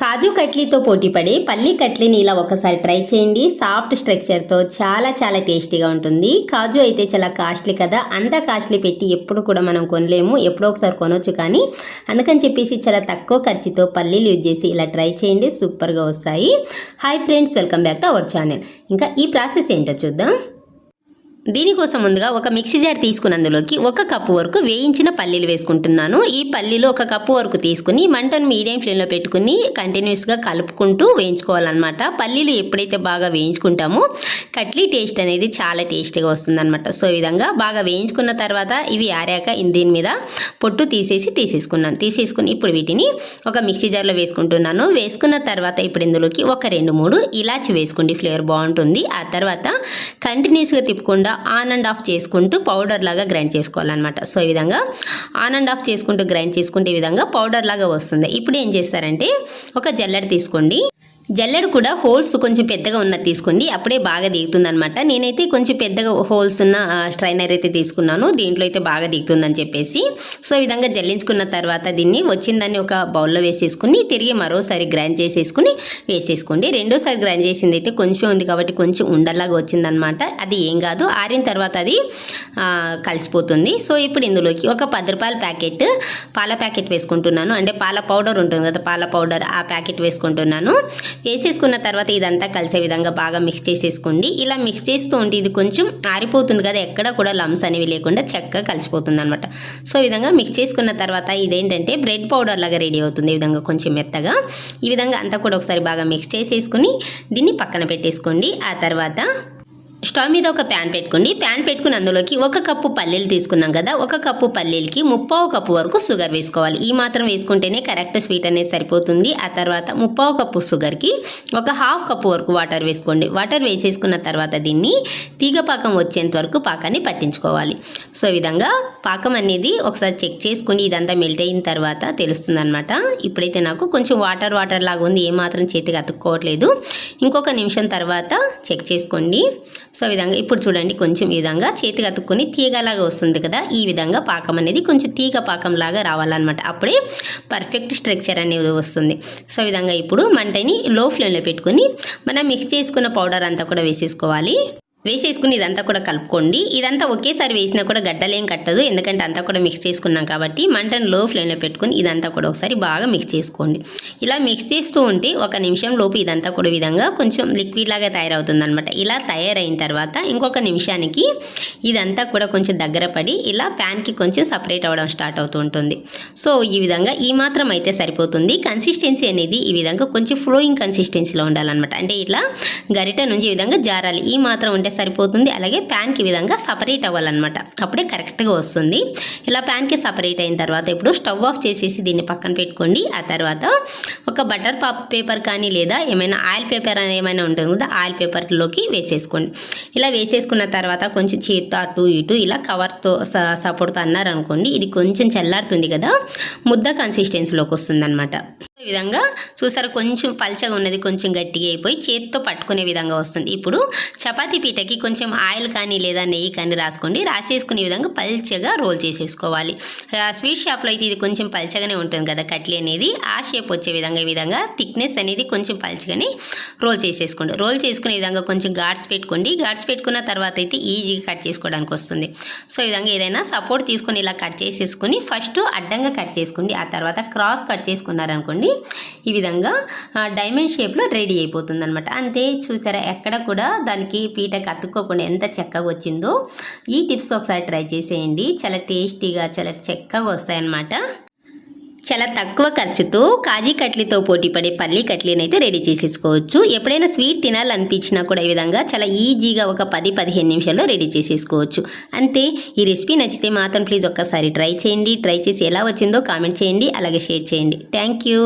కాజు కట్లీతో పోటీపడే పల్లి కట్లీని ఇలా ఒకసారి ట్రై చేయండి. సాఫ్ట్ స్ట్రక్చర్తో చాలా చాలా టేస్టీగా ఉంటుంది. కాజు అయితే చాలా కాస్ట్లీ కదా. అంత కాస్ట్లీ పెట్టి ఎప్పుడు కూడా మనం కొనలేము. ఎప్పుడో ఒకసారి కొనవచ్చు కానీ అందుకని చెప్పేసి చాలా తక్కువ ఖర్చుతో పల్లీలు యూజ్ చేసి ఇలా ట్రై చేయండి. సూపర్గా వస్తాయి. Hi friends welcome back to our channel ఇంకా ఈ ప్రాసెస్ ఏంటో చూద్దాం. దీనికోసం ముందుగా ఒక మిక్సీ జార్ తీసుకున్నందులోకి ఒక కప్పు వరకు వేయించిన పల్లీలు వేసుకుంటున్నాను. ఈ పల్లీలు ఒక కప్పు వరకు తీసుకుని మంటను మీడియం ఫ్లేమ్లో పెట్టుకుని కంటిన్యూస్గా కలుపుకుంటూ వేయించుకోవాలన్నమాట. పల్లీలు ఎప్పుడైతే బాగా వేయించుకుంటామో కట్లీ టేస్ట్ అనేది చాలా టేస్టీగా వస్తుందన్నమాట. సో ఈ విధంగా బాగా వేయించుకున్న తర్వాత ఇవి ఆరాక దీని మీద పొట్టు తీసేసి తీసేసుకున్నాను. తీసేసుకుని ఇప్పుడు వీటిని ఒక మిక్సీ జార్లో వేసుకుంటున్నాను. వేసుకున్న తర్వాత ఇప్పుడు ఇందులోకి ఒక రెండు మూడు ఇలాచి వేసుకోండి. ఫ్లేవర్ బాగుంటుంది. ఆ తర్వాత కంటిన్యూస్గా తిప్పకుండా ఆన్ అండ్ ఆఫ్ చేసుకుంటూ పౌడర్ లాగా గ్రైండ్ చేసుకోవాలన్నమాట. సో ఈ విధంగా ఆన్ అండ్ ఆఫ్ చేసుకుంటూ గ్రైండ్ చేసుకుంటే ఈ విధంగా పౌడర్ లాగా వస్తుంది. ఇప్పుడు ఏం చేస్తారంటే ఒక జల్లెడ తీసుకోండి. జల్లెడు కూడా హోల్స్ కొంచెం పెద్దగా ఉన్నది తీసుకోండి. అప్పుడే బాగా దిగుతుంది అనమాట నేనైతే కొంచెం పెద్దగా హోల్స్ ఉన్న స్ట్రైనర్ అయితే తీసుకున్నాను. దీంట్లో అయితే బాగా దిగుతుందని చెప్పేసి. సో ఈ విధంగా జల్లించుకున్న తర్వాత దీన్ని వచ్చిందని ఒక బౌల్లో వేసేసుకుని తిరిగి మరోసారి గ్రైండ్ చేసేసుకుని వేసేసుకోండి. రెండోసారి గ్రైండ్ చేసింది అయితే కొంచెం ఉంది కాబట్టి కొంచెం ఉండలాగా వచ్చిందనమాట అది ఏం కాదు. ఆరిన తర్వాత అది కలిసిపోతుంది. సో ఇప్పుడు ఇందులోకి ఒక పది రూపాయల ప్యాకెట్ పాల ప్యాకెట్ వేసుకుంటున్నాను. అంటే పాల పౌడర్ ఉంటుంది కదా పాల పౌడర్ ఆ ప్యాకెట్ వేసుకుంటున్నాను. వేసేసుకున్న తర్వాత ఇదంతా కలిసే విధంగా బాగా మిక్స్ చేసేసుకోండి. ఇలా మిక్స్ చేస్తూ ఉంటే ఇది కొంచెం ఆరిపోతుంది కదా ఎక్కడ కూడా లమ్స్ అనేవి లేకుండా చక్కగా కలిసిపోతుంది అనమాట సో ఈ విధంగా మిక్స్ చేసుకున్న తర్వాత ఇదేంటంటే బ్రెడ్ పౌడర్ లాగా రెడీ అవుతుంది ఈ విధంగా కొంచెం మెత్తగా. ఈ విధంగా అంతా కూడా ఒకసారి బాగా మిక్స్ చేసేసుకుని దీన్ని పక్కన పెట్టేసుకోండి. ఆ తర్వాత స్టవ్ మీద ఒక ప్యాన్ పెట్టుకోండి. ప్యాన్ పెట్టుకుని అందులోకి ఒక కప్పు పల్లీలు తీసుకున్నాం కదా ఒక కప్పు పల్లీలకి ముప్పావు కప్పు వరకు షుగర్ వేసుకోవాలి. ఈ మాత్రం వేసుకుంటేనే కరెక్ట్ స్వీట్ అనేది సరిపోతుంది. ఆ తర్వాత ముప్పావు కప్పు షుగర్కి ఒక హాఫ్ కప్పు వరకు వాటర్ వేసుకోండి. వాటర్ వేసేసుకున్న తర్వాత దీన్ని తీగ పాకం వచ్చేంత వరకు పాకాన్ని పట్టించుకోవాలి. సో విధంగా పాకం అనేది ఒకసారి చెక్ చేసుకుని ఇదంతా మెల్ట్ అయిన తర్వాత తెలుస్తుంది అనమాట ఇప్పుడైతే నాకు కొంచెం వాటర్ వాటర్ లాగా ఉంది ఏమాత్రం చేతికి అతుక్కోవట్లేదు. ఇంకొక నిమిషం తర్వాత చెక్ చేసుకోండి. సో విధంగా ఇప్పుడు చూడండి కొంచెం ఈ విధంగా చేతికి అతుక్కుని తీగలాగా వస్తుంది కదా ఈ విధంగా పాకం అనేది కొంచెం తీగ పాకం లాగా రావాలన్నమాట. అప్పుడే పర్ఫెక్ట్ స్ట్రక్చర్ అనేది వస్తుంది. సో విధంగా ఇప్పుడు మంటని లో ఫ్లేమ్లో పెట్టుకుని మనం మిక్స్ చేసుకున్న పౌడర్ అంతా కూడా వేసేసుకోవాలి. వేసేసుకుని ఇదంతా కూడా కలుపుకోండి. ఇదంతా ఒకేసారి వేసినా కూడా గడ్డలేం కట్టదు. ఎందుకంటే అంతా కూడా మిక్స్ చేసుకున్నాం కాబట్టి మంటను లో ఫ్లేమ్లో పెట్టుకుని ఇదంతా కూడా ఒకసారి బాగా మిక్స్ చేసుకోండి. ఇలా మిక్స్ చేస్తూ ఉంటే ఒక నిమిషం లోపు ఇదంతా కూడా విధంగా కొంచెం లిక్విడ్ లాగా తయారవుతుంది అనమాట ఇలా తయారైన తర్వాత ఇంకొక నిమిషానికి ఇదంతా కూడా కొంచెం దగ్గర పడి ఇలా ప్యాన్కి కొంచెం సపరేట్ అవ్వడం స్టార్ట్ అవుతూ ఉంటుంది. సో ఈ విధంగా ఈ మాత్రం అయితే సరిపోతుంది. కన్సిస్టెన్సీ అనేది ఈ విధంగా కొంచెం ఫ్లోయింగ్ కన్సిస్టెన్సీలో ఉండాలన్నమాట. అంటే ఇట్లా గరిట నుంచి ఈ విధంగా జారాలి. ఈ మాత్రం ఉంటే సరిపోతుంది. అలాగే ప్యాన్కి విధంగా సపరేట్ అవ్వాలన్నమాట. అప్పుడే కరెక్ట్గా వస్తుంది. ఇలా ప్యాన్కి సపరేట్ అయిన తర్వాత ఇప్పుడు స్టవ్ ఆఫ్ చేసేసి దీన్ని పక్కన పెట్టుకోండి. ఆ తర్వాత ఒక బటర్ పేపర్ కానీ లేదా ఏమైనా ఆయిల్ పేపర్ అని ఏమైనా ఉంటుంది కదా ఆయిల్ పేపర్లోకి వేసేసుకోండి. ఇలా వేసేసుకున్న తర్వాత కొంచెం చేతితో అటు ఇటు ఇలా కవర్తో సపోర్ట్తో అన్నారు అనుకోండి ఇది కొంచెం చల్లారుతుంది కదా ముద్ద కన్సిస్టెన్సీలోకి వస్తుంది అనమాట విధంగా చూసారు కొంచెం పల్చగా ఉన్నది కొంచెం గట్టిగా అయిపోయి చేతితో పట్టుకునే విధంగా వస్తుంది. ఇప్పుడు చపాతీ పీటకి కొంచెం ఆయిల్ కానీ లేదా నెయ్యి కానీ రాసుకోండి. రాసేసుకునే విధంగా పల్చగా రోల్ చేసేసుకోవాలి. స్వీట్ షాప్లో అయితే ఇది కొంచెం పల్చగానే ఉంటుంది కదా కట్లీ అనేది. ఆ షేప్ వచ్చే విధంగా ఈ విధంగా థిక్నెస్ అనేది కొంచెం పల్చగానే రోల్ చేసేసుకోండి. రోల్ చేసుకునే విధంగా కొంచెం గాడ్స్ పెట్టుకోండి. గాడ్స్ పెట్టుకున్న తర్వాత అయితే ఈజీగా కట్ చేసుకోవడానికి వస్తుంది. సో ఈ విధంగా ఏదైనా సపోర్ట్ తీసుకొని ఇలా కట్ చేసేసుకుని ఫస్ట్ అడ్డంగా కట్ చేసుకోండి. ఆ తర్వాత క్రాస్ కట్ చేసుకున్నారనుకోండి ఈ విధంగా డైమండ్ షేప్లో రెడీ అయిపోతుంది అనమాట అంతే చూసారా ఎక్కడ కూడా దానికి పీటకి అతుక్కోకుండా ఎంత చక్కగా వచ్చిందో. ఈ టిప్స్ ఒకసారి ట్రై చేసేయండి. చాలా టేస్టీగా చాలా చక్కగా వస్తాయన్నమాట. చాలా తక్కువ ఖర్చుతో కాజీ కట్లీతో పోటీ పడే పల్లి కట్లీని అయితే రెడీ చేసేసుకోవచ్చు. ఎప్పుడైనా స్వీట్ తినాలనిపించినా కూడా ఈ విధంగా చాలా ఈజీగా ఒక పది పదిహేను నిమిషాల్లో రెడీ చేసేసుకోవచ్చు. అంతే ఈ రెసిపీ నచ్చితే మాత్రం ప్లీజ్ ఒక్కసారి ట్రై చేయండి. ట్రై చేసి ఎలా వచ్చిందో కామెంట్ చేయండి. అలాగే షేర్ చేయండి. Thank you.